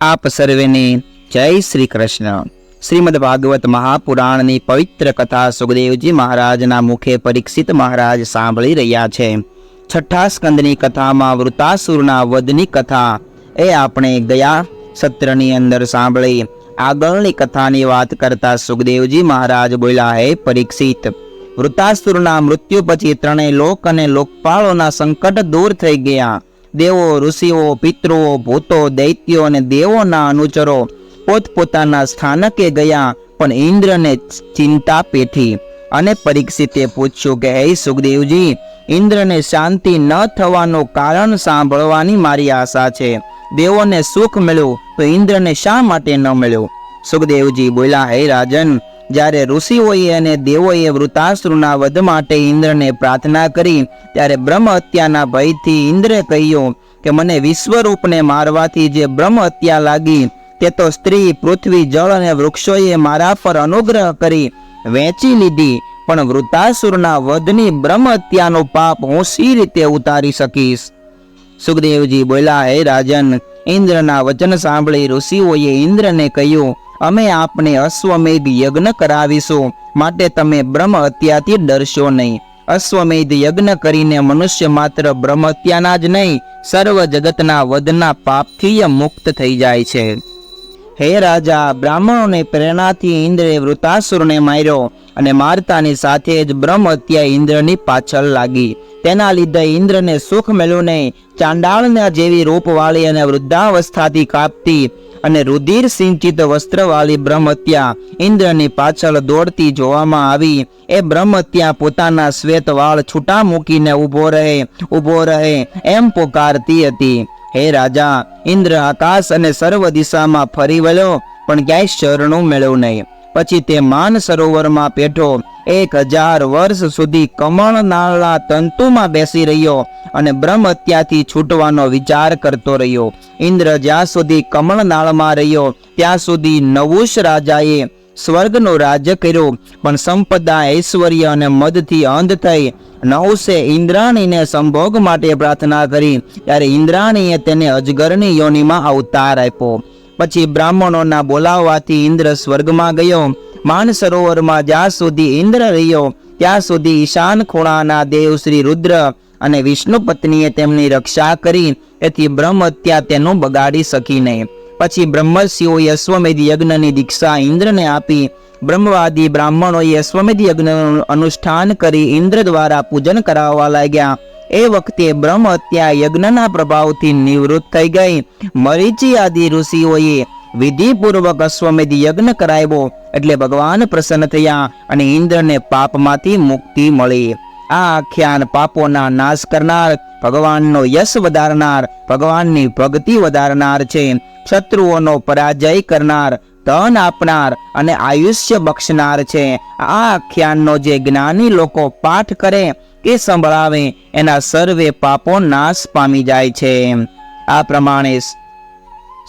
આપ સર્વેને જય શ્રી કૃષ્ણ. શ્રીમદ ભાગવત મહાપુરાણની પવિત્ર કથા સુખદેવજી મહારાજના મુખે પરીક્ષિત મહારાજ સાંભળી રહ્યા છે. છઠ્ઠા સ્કંદની કથામાં વૃતાસુરના વધની કથા એ આપણે ગયા સત્રની અંદર સાંભળી. આગળની કથાની વાત કરતા સુખદેવજી મહારાજ બોલ્યા, હે પરીક્ષિત, વૃતાસુરના મૃત્યુ પછી ત્રણેય લોક અને લોકપાળોના સંકટ દૂર થઈ ગયા. દેવો, ઋષિઓ, પિતૃઓ, ભૂતો, દૈત્યો અને દેવોના અનુચરો પોતપોતાના સ્થાનકે ગયા, પણ ઇન્દ્રને ચિંતા પેઠી. અને પરીક્ષિતે પૂછ્યું કે, હે સુખદેવજી, ઇન્દ્રને શાંતિ ન થવાનું કારણ સાંભળવાની મારી આશા છે. દેવોને સુખ મળ્યું તો ઇન્દ્રને શા માટે ન મળ્યું? સુખદેવજી બોલ્યા, હે રાજન જ્યારે ઋષિઓએ અને દેવોએ વૃતાસુરના વધ માટે ઇન્દ્રને પ્રાર્થના કરી, ત્યારે બ્રહ્મ હત્યાના ભયથી ઇન્દ્રે કહ્યું કે મને વિશ્વરૂપને મારવાથી જે બ્રહ્મ હત્યા લાગી, તે તો સ્ત્રી, પૃથ્વી, જળ અને વૃક્ષોએ મારા પર અનુગ્રહ કરી વેચી લીધી, પણ વૃતાસુરના વધની બ્રહ્મ હત્યાનો પાપ હું સી રીતે ઉતારી શકીશ? સુખદેવજી બોલ્યા, હે રાજન ઇન્દ્રના વચન સાંભળી ઋષિઓએ ઇન્દ્રને કહ્યું, અમે આપને અશ્વમેધ યજ્ઞ કરાવીશું. માટે તમે બ્રહ્મ હત્યાથી ડરશો નહીં. અશ્વમેધ યજ્ઞ કરીને મનુષ્ય માત્ર બ્રહ્મ હત્યાના જ નહીં, સર્વ જગતના વધના પાપથી મુક્ત થઈ જાય છે. હે રાજા, બ્રાહ્મણોને પ્રેરણાથી ઇન્દ્રે વૃતાસુરને માર્યો અને મારતાની સાથે જ બ્રહ્મ હત્યા ઇન્દ્રની પાછળ લાગી. તેના લીધે ઇન્દ્રને સુખ મળ્યું નહીં. ચાંડાળના જેવી રૂપવાળી અને વૃદ્ધાવસ્થાથી કાપતી અને રુધિર સિંચિત વસ્ત્રવાળી બ્રહ્મત્યા ઇન્દ્રની પાછળ દોડતી જોવામાં આવી. એ બ્રહ્મત્યા પોતાના શ્વેત વાળ છૂટા મૂકીને ઊભો રહે ઊભો રહે એમ પોકારતી હતી. હે રાજા, ઇન્દ્ર આકાશ અને સર્વ દિશામાં ફરી વળ્યો, પણ ક્યાંય શરણું મેળવ્યું નહીં. પછી તે માન સરોવરમાં પેઠો એક હજાર વર્ષ સુધી કમળનાળના તંતુમાં બેસી રહ્યો અને બ્રહ્મ હત્યાથી છૂટવાનો વિચાર કરતો રહ્યો. ઇન્દ્ર જ્યાં સુધી કમળનાળમાં રહ્યો, ત્યાં સુધી નવુશ રાજાએ સ્વર્ગનો રાજ્ય કર્યો. પણ સંપદા ઐશ્વર્ય અને મદથી અંધ થઈ. નવસે ઇન્દ્રાણીને સંભોગ માટે પ્રાર્થના કરી. ત્યારે ઇન્દ્રાણીએ તેને અજગરની યોનિમાં અવતાર આપ્યો. પછી બ્રાહ્મણોના બોલાવવાથી ઇન્દ્ર સ્વર્ગમાં ગયો. માન સરોવરમાં જ્યાં સુધી ઇન્દ્ર રહ્યો, ત્યાં સુધી ઈશાન ખૂણાના દેવ શ્રી રુદ્ર અને વિષ્ણુ પત્નીએ તેમની રક્ષા કરી. એથી બ્રહ્મ હત્યા તેનું બગાડી શકી નહીં. પછી બ્રહ્મર્ષિઓએ અશ્વમેધ યજ્ઞની દીક્ષા ઇન્દ્રને આપી. બ્રહ્મવાદી બ્રાહ્મણોએ અશ્વમેધ યજ્ઞનું અનુષ્ઠાન કરી ઇન્દ્ર દ્વારા પૂજન કરાવવા લાગ્યા. એ વખતે બ્રહ્મ હત્યા યજ્ઞના પ્રભાવથી નિવૃત્ત થઈ ગઈ. મરીચી આદિ ઋષિઓએ વિધિપૂર્વક અશ્વમેધ યજ્ઞ કરાવ્યો. એટલે ભગવાન પ્રસન્ન થયા અને ઇન્દ્રને પાપમાંથી મુક્તિ મળી. આ આખ્યાન પાપોના નાશ કરનાર, ભગવાનનો યશ વધારનાર, ભગવાનની ભક્તિ વધારનાર છે. શત્રુઓનો પરાજય કરનાર, ધન આપનાર અને આયુષ્ય બક્ષનાર છે. આ આખ્યાનનો જે જ્ઞાની લોકો પાઠ કરે કે સંભળાવે, એના સર્વે પાપો નાશ પામી જાય છે. આ પ્રમાણે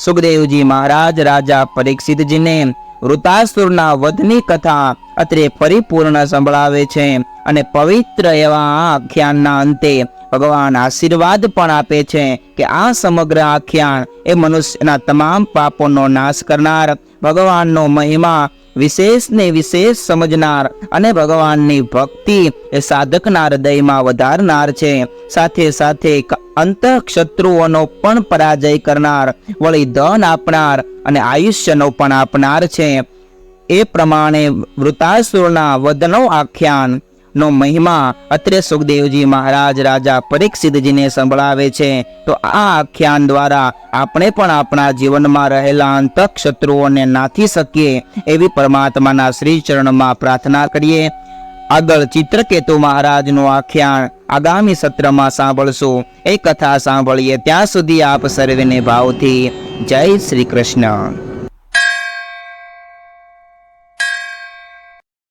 સુખદેવજી મહારાજ, રાજા પરીક્ષિતજીને વૃતાસુરના વધની કથા અત્રે પરિપૂર્ણ સંભળાવે છે અને પવિત્ર એવા આખ્યાનના અંતે ભગવાન આશીર્વાદ પણ આપે છે કે આ સમગ્ર આખ્યાન એ મનુષ્યના તમામ પાપોનો નાશ કરનાર, ભગવાનનો મહિમા વિશેષ ને વિશેષ સમજનાર અને ભગવાનની ભક્તિ એ સાધકના હૃદયમાં વધારનાર છે. સાથે સાથે અંત શત્રુઓનો પણ પરાજય કરનાર, વળી ધન આપનાર અને આયુષ્યનો પણ આપનાર છે. એ પ્રમાણે વૃતાસુરના વધનો આખ્યાન નો મહિમા અત્રે સુખદેવજી મહારાજ રાજા પરીક્ષિતજીને સંભળાવે છે. તો આ આખ્યાન દ્વારા આપણે પણ આપણા જીવનમાં રહેલા અંતક શત્રુઓને નાથી શકીએ એવી પરમાત્માના શ્રી ચરણમાં પ્રાર્થના કરીએ. આગળ ચિત્રકેતુ મહારાજનું આખ્યાન આગામી સત્રમાં સાંભળશું. એ કથા સાંભળીએ ત્યાં સુધી આપ સર્વેને ભાવથી જય શ્રી કૃષ્ણ.